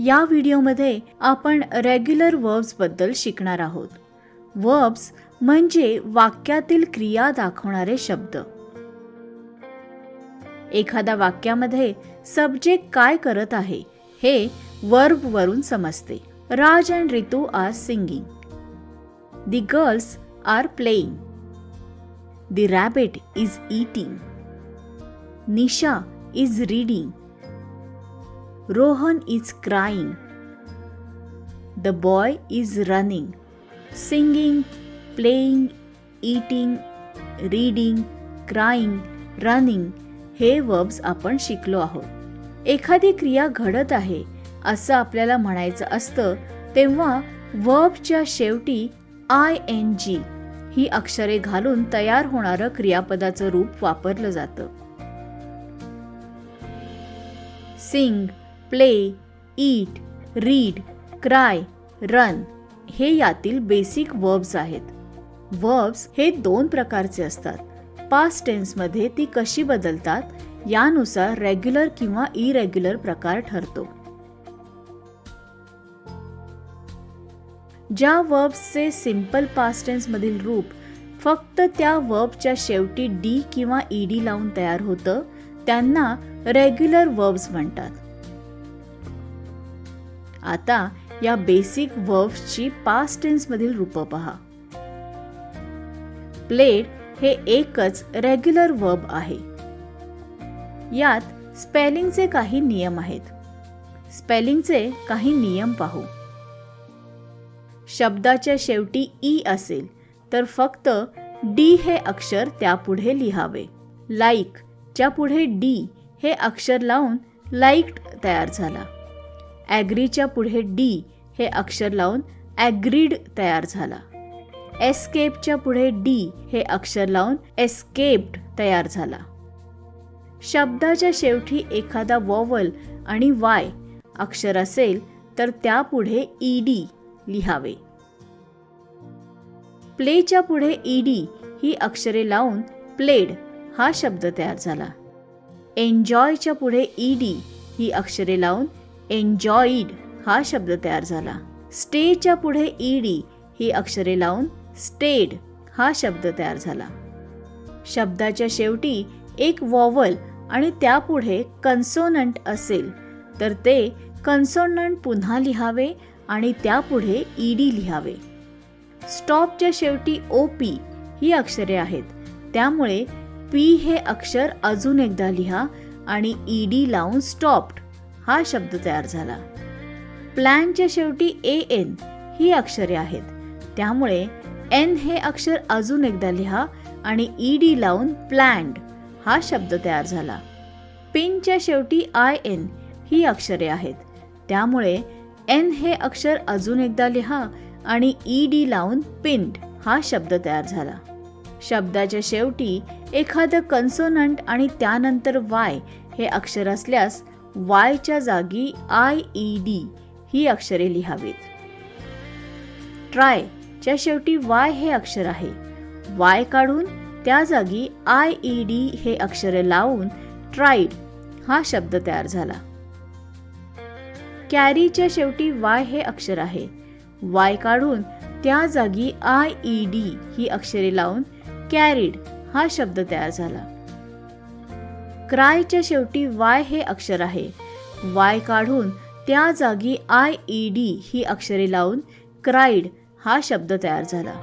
या व्हिडिओमध्ये आपण रेग्युलर वर्ब्सबद्दल शिकणार आहोत. वर्ब्स म्हणजे वाक्यातील क्रिया दाखवणारे शब्द. एखाद्या वाक्यामध्ये सब्जेक्ट काय करत आहे हे वर्ब वरून समजते. Raj and Ritu are singing the girls are playing the rabbit is eating Nisha is reading Rohan is crying the boy is running. Singing playing eating reading crying running हे verbs आपण शिकलो आहोत. एखादी क्रिया घडत आहे असं आपल्याला म्हणायचं असतं तेव्हा वर्बच्या शेवटी आय एन जी ही अक्षरे घालून तयार होणारं क्रियापदाचं रूप वापरलं जातं. Sing play eat read cry run हे यातील बेसिक वर्ब्स आहेत. वर्ब्स हे दोन प्रकारचे असतात. पास्ट टेन्समध्ये ती कशी बदलतात यानुसार रेग्युलर किंवा इरेग्युलर प्रकार ठरतो. ज्या वर्ब्सचे सिंपल पास्ट टेन्समधील रूप फक्त त्या वर्बच्या शेवटी डी किंवा ईडी लावून तयार होतं त्यांना रेग्युलर वर्ब्स म्हणतात. आता या बेसिक वर्ब्सची पास्ट टेन्समधील रूपं पहा. प्लेड हे एकच रेग्युलर वर्ब आहे. यात स्पेलिंगचे काही नियम आहेत. स्पेलिंगचे काही नियम पाहू. शब्दाच्या शेवटी ई असेल तर फक्त डी हे अक्षर त्यापुढे लिहावे. लाईक च्या पुढे डी हे अक्षर लावून लाईक्ड तयार झाला. ॲग्रीच्या पुढे डी हे अक्षर लावून ॲग्रीड तयार झाला. एस्केपच्या पुढे डी हे अक्षर लावून एस्केप्ड तयार झाला. शब्दाच्या शेवटी एखादा वॉवल आणि वाय अक्षर असेल तर त्यापुढे ईडी लिहावे. प्लेच्या पुढे ईडी ही अक्षरे लावून प्लेड हा शब्द तयार झाला. एन्जॉयच्या पुढे ईडी ही अक्षरे लावून एन्जॉईड हा शब्द तयार झाला. स्टेच्या पुढे ईडी ही अक्षरे लावून स्टेड हा शब्द तयार झाला. शब्दाच्या शेवटी एक वॉवल आणि त्यापुढे कन्सोनंट असेल तर ते कन्सोनंट पुन्हा लिहावे आणि त्यापुढे ईडी लिहावे. स्टॉपच्या शेवटी ओ पी ही अक्षरे आहेत त्यामुळे पी हे अक्षर अजून एकदा लिहा आणि ईडी लावून स्टॉप्ड हा शब्द तयार झाला. प्लॅनच्या शेवटी ए एन ही अक्षरे आहेत. त्यामुळे एन हे अक्षर अजून एकदा लिहा आणि ई डी लावून प्लॅन्ड हा शब्द तयार झाला. पिनच्या शेवटी आय एन ही अक्षरे आहेत. त्यामुळे एन हे अक्षर अजून एकदा लिहा आणि ई डी लावून पिंट हा शब्द तयार झाला. शब्दाच्या शेवटी एखादं कन्सोनंट आणि त्यानंतर वाय हे अक्षर असल्यास वायच्या जागी आय ई डी ही अक्षरे लिहावीत. ट्राय च्या शेवटी वाय हे अक्षर आहे. वाय काढून त्या जागी आय ई डी हे अक्षर लावून ट्राईड हा शब्द तयार झाला. कॅरीच्या शेवटी वाय हे अक्षर आहे. वाय काढून त्या जागी आय ई डी ही अक्षरे लावून कॅरीड हा शब्द तयार झाला. क्रायच्या शेवटी वाय हे अक्षर आहे. वाय काढून त्या जागी आय ई डी ही अक्षरे लावून क्राईड हा शब्द तयार झाला.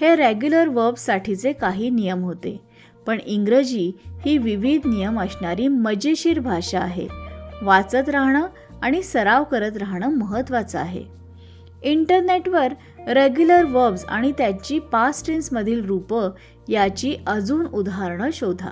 हे रेग्युलर वर्बसाठीचे काही नियम होते पण इंग्रजी ही विविध नियम असणारी मजेशीर भाषा आहे. वाचत राहणं आणि सराव करत राहणं महत्त्वाचं आहे. इंटरनेटवर रेग्युलर वर्ब्स आणि त्याची पास्ट टेन्समधील रूपं याची अजून उदाहरणं शोधा.